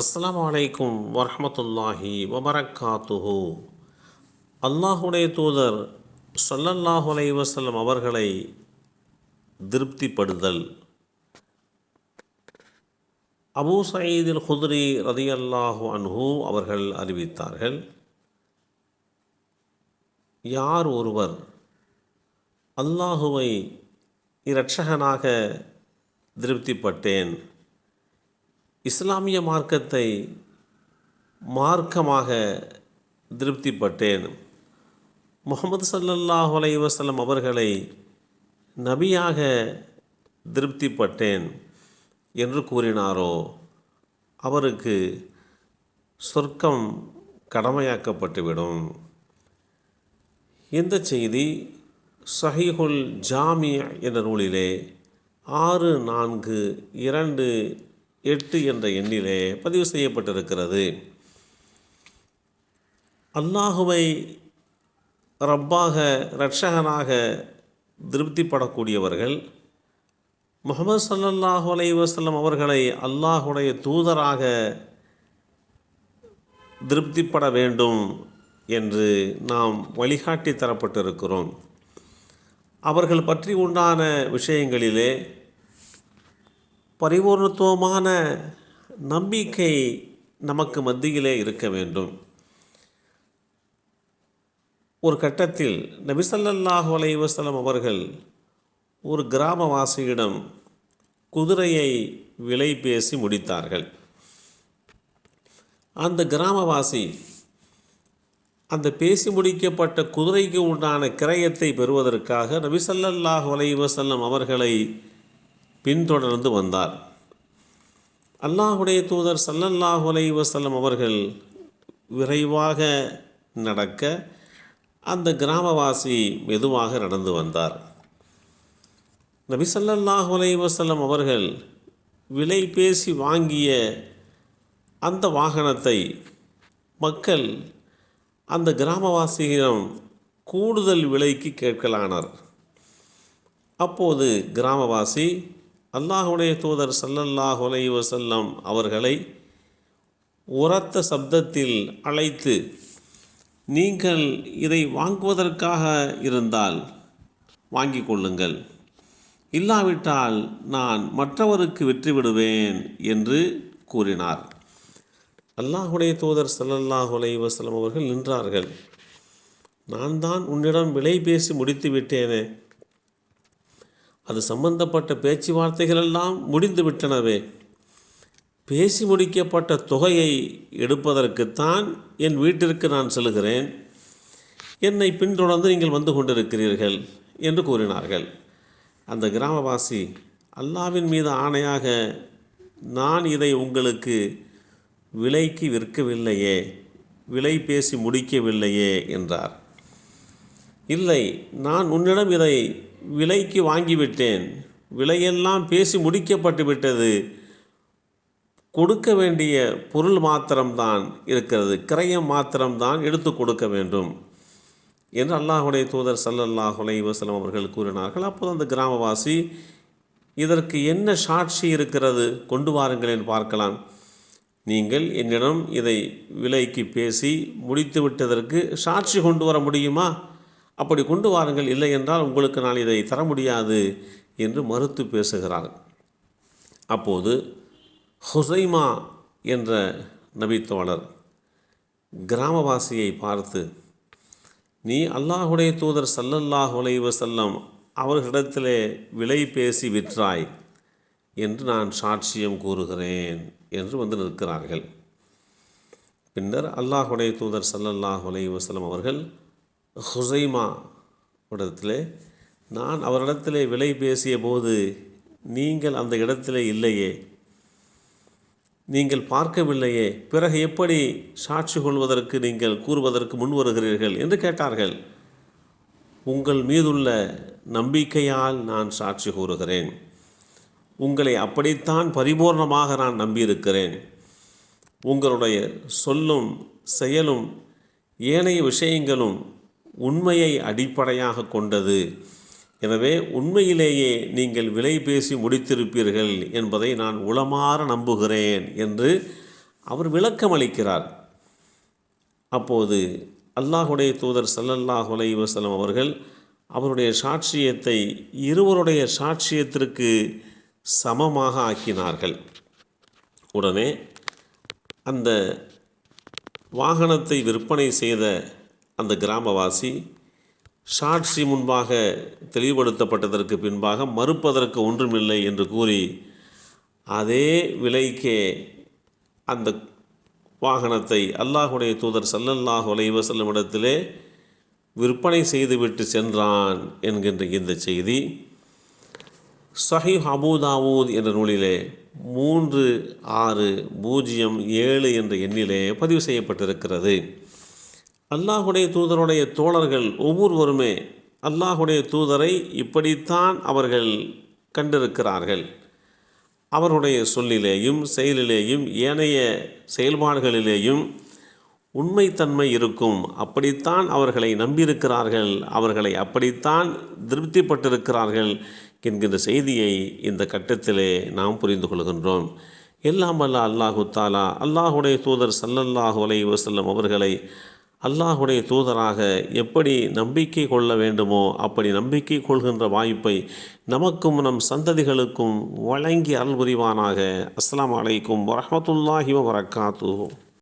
அஸ்லாம் அலைக்கும் வரமத்துல்லாஹி வபரக்காத்துஹு. அல்லாஹுடைய தூதர் சொல்லல்லாஹு அலை வஸல்லம் அவர்களை திருப்திப்படுதல். அபூ சயீதில் குதிரி ரதியல்லாஹு அன்ஹு அவர்கள் அறிவித்தார்கள் யார் ஒருவர் அல்லாஹுவை இரட்சகனாக திருப்திப்பட்டேன் இஸ்லாமிய மார்க்கத்தை மார்க்கமாக திருப்திப்பட்டேன். முகமது சல்லல்லாஹ் அலைஹி அவர்களை நபியாக திருப்திப்பட்டேன். என்று கூறினாரோ அவருக்கு சொர்க்கம் கடமையாக்கப்பட்டுவிடும். இந்த செய்தி சஹிஹுல் ஜாமி என்ற நூலிலே ஆறு நான்கு இரண்டு எட்டு என்ற எண்ணிலே பதிவு செய்யப்பட்டிருக்கிறது. அல்லாஹுவை ரப்பாக ரட்சகனாக திருப்திப்படக்கூடியவர்கள் முகமது சல்லல்லாஹு அலை வசல்லம் அவர்களை அல்லாஹுடைய தூதராக திருப்திப்பட வேண்டும் என்று நாம் வழிகாட்டி தரப்பட்டிருக்கிறோம். அவர்கள் பற்றி உண்டான விஷயங்களிலே பரிபூர்ணத்துவமான நம்பிக்கை நமக்கு மத்தியிலே இருக்க வேண்டும். ஒரு கட்டத்தில் நபிசல்லாஹு அலைவசலம் அவர்கள் ஒரு கிராமவாசியிடம் குதிரையை விலை பேசி முடித்தார்கள். அந்த கிராமவாசி அந்த பேசி முடிக்கப்பட்ட குதிரைக்கு உண்டான கிரயத்தை பெறுவதற்காக நபிசல்லாஹு அலைவசல்லம் அவர்களை பின்தொடர்ந்து வந்தார். அல்லாஹுடைய தூதர் சல்லல்லாஹு அலை வசல்லம் அவர்கள் விரைவாக நடக்க அந்த கிராமவாசி மெதுவாக நடந்து வந்தார். நபி சல்லல்லாஹு அலை வசல்லம் அவர்கள் விலை பேசி வாங்கிய அந்த வாகனத்தை மக்கள் அந்த கிராமவாசியிடம் கூடுதல் விலைக்கு கேட்கலானார். அப்போது கிராமவாசி அல்லாஹுடைய தூதர் சல்லல்லாஹ் அலைஹி வஸல்லம் அவர்களை உரத்த சப்தத்தில் அழைத்து நீங்கள் இதை வாங்குவதற்காக இருந்தால் வாங்கிக் கொள்ளுங்கள். இல்லாவிட்டால் நான் மற்றவருக்கு விற்றுவிடுவேன் என்று கூறினார். அல்லாஹுடைய தூதர் சல்லல்லாஹ் அலைஹி அவர்கள் நின்றார்கள். நான் தான் உன்னிடம் விலை பேசி முடித்து விட்டேனே அது சம்பந்தப்பட்ட பேச்சுவார்த்தைகளெல்லாம் முடிந்துவிட்டனவே. முடிந்து விட்டனவே பேசி முடிக்கப்பட்ட தொகையை எடுப்பதற்குத்தான் என் வீட்டிற்கு நான் செல்கிறேன். என்னை பின்தொடர்ந்து நீங்கள் வந்து கொண்டிருக்கிறீர்கள் என்று கூறினார்கள். அந்த கிராமவாசி அல்லாவின் மீது ஆணையாக நான் இதை உங்களுக்கு விலைக்கு விற்கவில்லையே விலை பேசி முடிக்கவில்லையே என்றார். இல்லை நான் உன்னிடம் இதை விலைக்கு வாங்கிவிட்டேன். விலையெல்லாம் பேசி முடிக்கப்பட்டு விட்டது. கொடுக்க வேண்டிய பொருள் மாத்திரம்தான் இருக்கிறது. கிரயம் மாத்திரம்தான் எடுத்து கொடுக்க வேண்டும். என்று அல்லாஹுடைய தூதர் சல்லல்லாஹுலை வசலம் அவர்கள் கூறினார்கள். அப்போது அந்த கிராமவாசி இதற்கு என்ன சாட்சி இருக்கிறது? கொண்டு வாருங்களேன் பார்க்கலாம். நீங்கள் என்னிடம் இதை விலைக்கு பேசி முடித்து விட்டதற்கு சாட்சி கொண்டு வர முடியுமா? அப்படி கொண்டு வாருங்கள். இல்லை என்றால் உங்களுக்கு நான் இதை தர முடியாது என்று மறுத்து பேசுகிறார் அப்போது ஹுசைமா என்ற நபித்தோழர் கிராமவாசியை பார்த்து நீ அல்லாஹுடைய தூதர் சல்லல்லாஹ் உலைவ செல்லம் அவர்களிடத்திலே விலை பேசி விற்றாய் என்று நான் சாட்சியம் கூறுகிறேன் என்று வந்து நிற்கிறார்கள். பின்னர் அல்லாஹுடைய தூதர் சல்லல்லாஹ் உலைவ செல்லம் அவர்கள் ஹுசைமா இடத்திலே நான் அவரிடத்திலே விலை பேசிய போது நீங்கள் அந்த இடத்திலே இல்லையே. நீங்கள் பார்க்கவில்லையே. பிறகு எப்படி சாட்சி கொள்வதற்கு நீங்கள் கூறுவதற்கு முன் வருகிறீர்கள்? என்று கேட்டார்கள். உங்கள் மீதுள்ள நம்பிக்கையால் நான் சாட்சி கூறுகிறேன். உங்களை அப்படித்தான் பரிபூர்ணமாக நான் நம்பியிருக்கிறேன். உங்களுடைய சொல்லும் செயலும் ஏனைய விஷயங்களும் உண்மையை அடிப்படையாக கொண்டது. எனவே உண்மையிலேயே நீங்கள் விலை பேசி முடித்திருப்பீர்கள் என்பதை நான் உளமாற நம்புகிறேன் என்று அவர் விளக்கம் அளிக்கிறார். அப்போது அல்லாஹுடைய தூதர் சல்லல்லாஹ் அலைஹி அவர்கள் அவருடைய சாட்சியத்தை இருவருடைய சாட்சியத்திற்கு சமமாக ஆக்கினார்கள். உடனே அந்த வாகனத்தை விற்பனை செய்த அந்த கிராமவாசி சாட்சி முன்பாக தெளிவுபடுத்தப்பட்டதற்கு பின்பாக மறுப்பதற்கு ஒன்றுமில்லை என்று கூறி அதே விலைக்கே அந்த வாகனத்தை அல்லாஹுடைய தூதர் சல்லல்லாஹு அலைஹி வஸல்லம் இடத்திலே விற்பனை செய்துவிட்டு சென்றான் என்கின்ற இந்த செய்தி சஹீஹ் அபூதாவூத் என்ற நூலிலே மூன்று ஆறு பூஜ்ஜியம் ஏழு என்ற எண்ணிலே பதிவு செய்யப்பட்டிருக்கிறது. அல்லாஹுடைய தூதருடைய தோழர்கள் ஒவ்வொருவருமே அல்லாஹுடைய தூதரை இப்படித்தான் அவர்கள் கண்டிருக்கிறார்கள். அவருடைய சொல்லிலேயும் செயலிலேயும் ஏனைய செயல்பாடுகளிலேயும் உண்மைத்தன்மை இருக்கும். அப்படித்தான் அவர்களை நம்பியிருக்கிறார்கள். அவர்களை அப்படித்தான் திருப்திப்பட்டிருக்கிறார்கள் என்கின்ற செய்தியை இந்த கட்டத்திலே நாம் புரிந்து கொள்கின்றோம். எல்லாம் அல்ல அல்லாஹு தாலா அல்லாஹுடைய தூதர் சல்லல்லாஹு அலைஹி வஸல்லம் அவர்களை அல்லாஹுடைய தூதராக எப்படி நம்பிக்கை கொள்ள வேண்டுமோ அப்படி நம்பிக்கை கொள்கின்ற வாய்ப்பை நமக்கும் நம் சந்ததிகளுக்கும் வழங்கி அருள் புரிவானாக. அஸ்லாம் அலைக்கும் வரமத்துல்லாஹி வரகாத்து